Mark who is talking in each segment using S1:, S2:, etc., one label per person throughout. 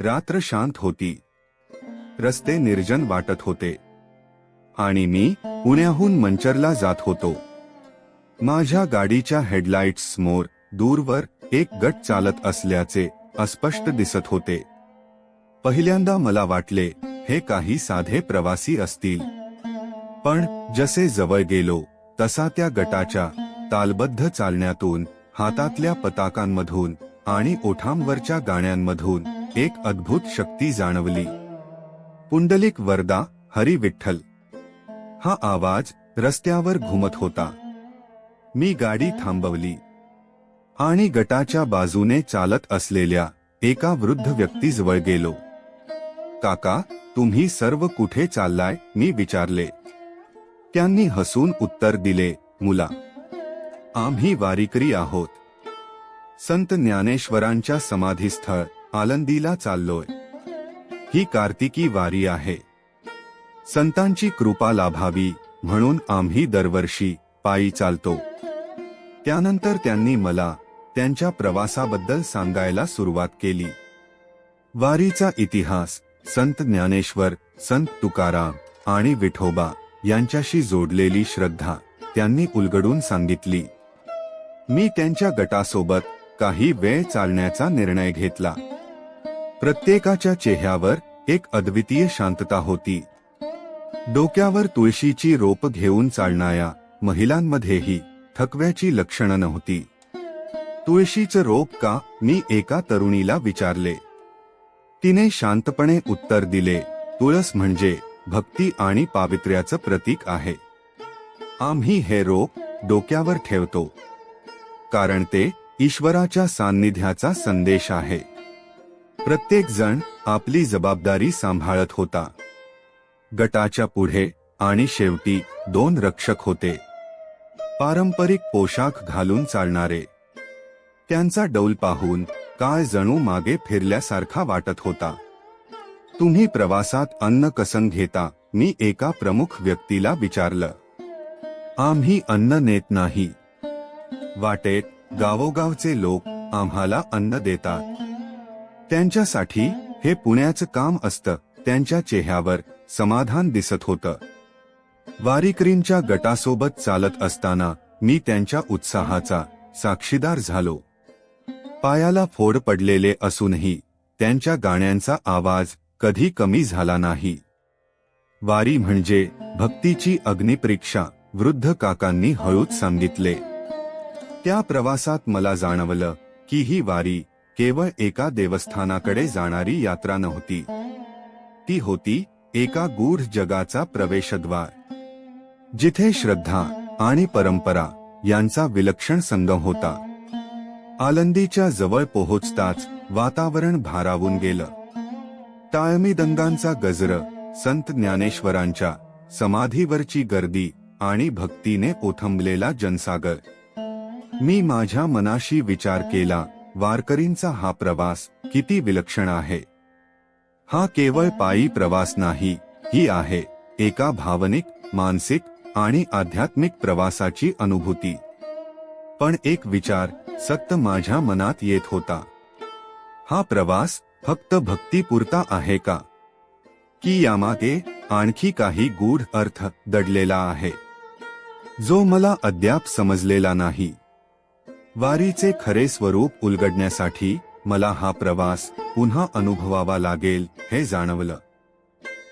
S1: रात्र शांत होती. रस्ते निर्जन वाटत होते. आणि मी पुण्याहून मंचरला जात होतो. माझ्या गाडीच्या हेडलाईट्स समोर दूरवर एक गट चालत असल्याचे अस्पष्ट दिसत होते. पहिल्यांदा मला वाटले हे काही साधे प्रवासी असतील. पण जसे जवळ गेलो तसा त्या गटाच्या तालबद्ध चालण्यातून हातातल्या पताकांमधून आणि ओठांवरच्या गाण्यांमधून एक अद्भुत शक्ती जाणवली. पुंडलिक वरदा हरी विठ्ठल. हा आवाज रस्त्यावर घुमत होता. मी गाडी थांबवली. आणि गटाच्या बाजूने चालत असलेल्या एका वृद्ध व्यक्तीजवळ गेलो. काका तुम्ही सर्व कुठे चाललाय? मी विचारले. त्यांनी हसून उत्तर दिले मुला आम्ही वारीकरी आहोत. संत ज्ञानेश्वरांच्या समाधीस्थळ. आलंदीला चाललोय. ही कार्तिकी वारी आहे. संतांची कृपा लाभावी म्हणून आम्ही दरवर्षी पायी चालतो. त्यानंतर त्यांनी मला त्यांच्या प्रवासाबद्दल सांगायला सुरुवात केली. वारीचा इतिहास संत ज्ञानेश्वर संत तुकाराम आणि विठोबा यांच्याशी जोडलेली श्रद्धा त्यांनी उलगडून सांगितली. मी त्यांच्या गटासोबत काही वेळ चालण्याचा निर्णय घेतला. प्रत्येकाच्या चेहऱ्यावर एक अद्वितीय शांतता होती. डोक्यावर तुळशीची रोप घेऊन चालणाऱ्या महिलांमध्येही थकव्याची लक्षणं नव्हती. तुळशीचं रोप का? मी एका तरुणीला विचारले. तिने शांतपणे उत्तर दिले तुळस म्हणजे भक्ती आणि पावित्र्याचं प्रतीक आहे. आम्ही हे रोप डोक्यावर ठेवतो. कारण ते ईश्वराच्या सान्निध्याचा संदेश आहे. प्रत्येक जण आपली जबाबदारी सांभाळत होता. गटाच्या पुढे आणि शेवटी दोन रक्षक होते. पारंपरिक पोशाख घालून चालणारे. त्यांचा डौल पाहून काळ जणू मागे फिरल्यासारखा वाटत होता. तुम्ही प्रवासात अन्न कसन घेता मी एका प्रमुख व्यक्तीला विचारलं. आम्ही अन्न नेत नाही. वाटेत गावोगावचे लोक आम्हाला अन्न देतात. त्यांच्यासाठी हे पुण्याचं काम असतं. त्यांच्या चेहऱ्यावर समाधान दिसत होतं. वारीकरींच्या गटासोबत चालत असताना मी त्यांच्या उत्साहाचा साक्षीदार झालो. पायाला फोड पडलेले असूनही त्यांच्या गाण्यांचा आवाज कधी कमी झाला नाही. वारी म्हणजे भक्तीची अग्निपरीक्षा वृद्ध काकांनी हळूच सांगितले. त्या प्रवासात मला जाणवलं की ही वारी केवळ एका देवस्थानाकडे जाणारी यात्रा नव्हती. ती होती एका गूढ जगाचा प्रवेशद्वार. जिथे श्रद्धा आणि परंपरा यांचा विलक्षण संगम होता. आलंदीच्या जवळ पोहोचताच वातावरण भारावून गेलं. ताळमीदंगांचा गजर संत ज्ञानेश्वरांच्या समाधीवरची गर्दी आणि भक्तीने ओथंबलेला जनसागर. मी माझ्या मनाशी विचार केला वारकरींचा हा प्रवास किती विलक्षण आहे. हा केवळ पायी प्रवास नाही ही आहे एका भावनिक मानसिक आणि आध्यात्मिक प्रवासाची अनुभूती. पण एक विचार सक्त माझ्या मनात येत होता. हा प्रवास फक्त भक्तीपुरता आहे का? की यामागे आणखी काही गूढ अर्थ दडलेला आहे. जो मला अद्याप समजलेला नाही. वारीचे खरे स्वरूप उलगडण्यासाठी मला हा प्रवास पुन्हा अनुभवावा लागेल हे जाणवलं.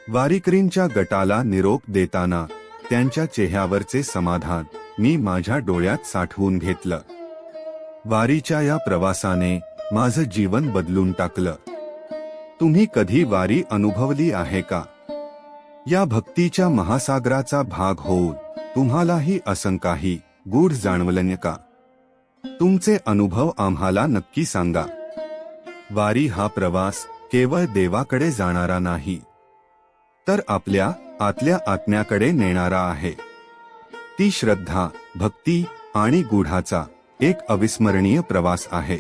S1: वारीकरींच्या गटाला निरोप देताना त्यांच्या चेहऱ्यावरचे समाधान मी माझ्या डोळ्यात साठवून घेतलं. वारीच्या या प्रवासाने माझं जीवन बदलून टाकलं. तुम्ही कधी वारी अनुभवली आहे का? या भक्तीच्या महासागराचा भाग होऊन तुम्हालाही असं काही गूढ जाणवलं का? तुमचे अनुभव आम्हाला नक्की सांगा. वारी हा प्रवास केवळ देवाकडे जाणारा नाही तर आपल्या आतल्या आत्म्याकडे नेणारा आहे. ती श्रद्धा भक्ती आणि गुढाचा एक अविस्मरणीय प्रवास आहे.